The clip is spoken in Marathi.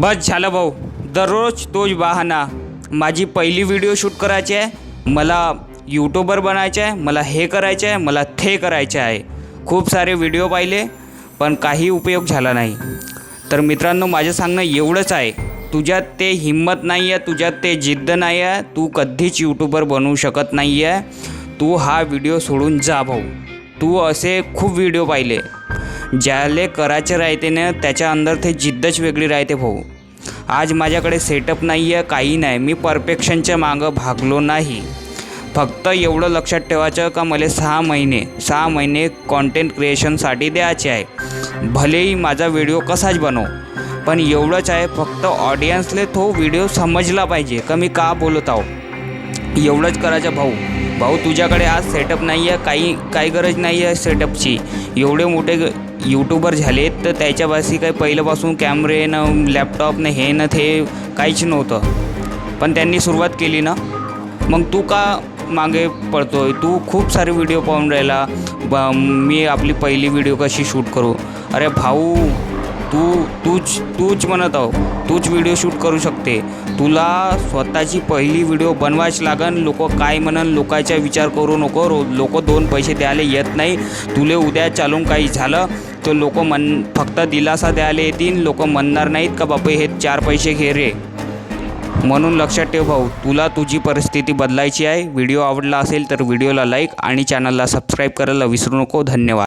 बस झालं भाऊ. दररोज तोच बहाना माझी पहिली व्हिडिओ शूट करायची आहे. मला यूट्यूबर बनायचं आहे. मला हे करायचं आहे. मला ते करायचं आहे. खूप सारे व्हिडिओ पाहिले पण काही उपयोग झाला नाही. तर मित्रांनो माझं सांगणं एवढंच आहे. तुझ्यात ते हिंमत नाही आहे तुझ्यात ते जिद्द नाही आहे तू कधीच यूट्यूबर बनवू शकत नाही आहे तू हा व्हिडिओ सोडून जा भाऊ. तू असे खूप व्हिडिओ पाहिले. ज्याले करायचे राहते ना त्याच्या अंदर ते जिद्दच वेगळी राहते भाऊ. आज माझ्याकडे सेटअप नाही आहे काही नाही. मी परफेक्शनच्या मागं भागलो नाही. फक्त एवढं लक्षात ठेवायचं का मला सहा महिने सहा महिने कॉन्टेंट क्रिएशनसाठी द्यायचे आहे. भलेही माझा व्हिडिओ कसाच बनव पण एवढंच आहे फक्त ऑडियन्सले तो व्हिडिओ समजला पाहिजे का मी का बोलत आहो? एवढंच करायचं भाऊ. भाऊ तुझ्याकडे आज सेटअप नाही आहे काही काही गरज नाही आहे सेटअपची एवढे मोठे यूट्यूबर झाले तर त्याच्यापाशी काही पहिल्यापासून कॅमेरे न लॅपटॉप न हे न ते काहीच नव्हतं. पण त्यांनी सुरुवात केली ना. मग तू का मागे पडतो आहे तू खूप सारे व्हिडिओ पाहून राहिला. ब मी आपली पहिली व्हिडिओ कशी शूट करू? अरे भाऊ तू तूच तूच म्हणत आहो. तूच व्हिडिओ शूट करू शकते. तुला स्वतःची पहिली व्हिडिओ बनवायच लागन लोक काय म्हणन लोकांचा विचार करू नको. रो लोक दोन पैसे द्यायला येत नाही. तुले उद्या चालून काही झालं तर लोक मन फक्त दिलासा द्यायला येतील. लोक म्हणणार नाहीत का बापा हे चार पैसे घे रे. म्हणून लक्षात ठेव भाऊ तुला तुझी परिस्थिती बदलायची आहे. व्हिडिओ आवडला असेल तर व्हिडिओला लाईक आणि चॅनलला सबस्क्राईब करायला विसरू नको. धन्यवाद.